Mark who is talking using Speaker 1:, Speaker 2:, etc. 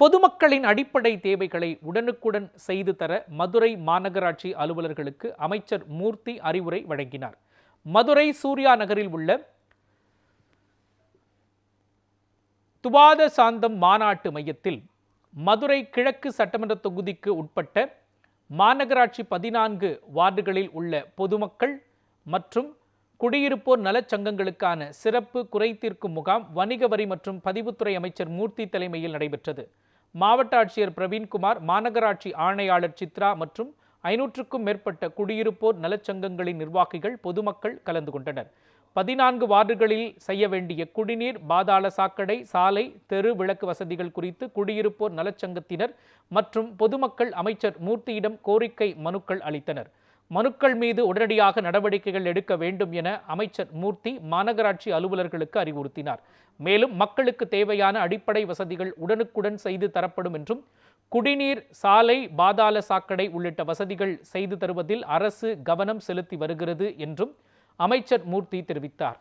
Speaker 1: பொதுமக்களின் அடிப்படை தேவைகளை உடனுக்குடன் செய்து தர மதுரை மாநகராட்சி அலுவலர்களுக்கு அமைச்சர் மூர்த்தி அறிவுரை வழங்கினார். மதுரை சூர்யா நகரில் உள்ள துவாத சாந்தம் மாநாட்டு மையத்தில் மதுரை கிழக்கு சட்டமன்ற தொகுதிக்கு உட்பட்ட மாநகராட்சி பதினான்கு வார்டுகளில் உள்ள பொதுமக்கள் மற்றும் குடியிருப்போர் நலச்சங்கங்களுக்கான சிறப்பு குறை தீர்க்கும் முகாம் வணிக வரி மற்றும் பதிவுத்துறை அமைச்சர் மூர்த்தி தலைமையில் நடைபெற்றது. மாவட்ட ஆட்சியர் பிரவீன்குமார் மாநகராட்சி ஆணையாளர் சித்ரா மற்றும் ஐநூற்றுக்கும் மேற்பட்ட குடியிருப்போர் நலச்சங்கங்களின் நிர்வாகிகள் பொதுமக்கள் கலந்து கொண்டனர். பதினான்கு வார்டுகளில் செய்ய வேண்டிய குடிநீர் பாதாள சாக்கடை சாலை தெரு விளக்கு வசதிகள் குறித்து குடியிருப்போர் நலச்சங்கத்தினர் மற்றும் பொதுமக்கள் அமைச்சர் மூர்த்தியிடம் கோரிக்கை மனுக்கள் அளித்தனர். மனுக்கள் மீது உடனடியாக நடவடிக்கைகள் எடுக்க வேண்டும் என அமைச்சர் மூர்த்தி மாநகராட்சி அலுவலர்களுக்கு அறிவுறுத்தினார். மேலும் மக்களுக்கு தேவையான அடிப்படை வசதிகள் உடனுக்குடன் செய்து தரப்படும் என்றும் குடிநீர் சாலை பாதாள சாக்கடை உள்ளிட்ட வசதிகள் செய்து தருவதில் அரசு கவனம் செலுத்தி வருகிறது என்றும் அமைச்சர் மூர்த்தி தெரிவித்தார்.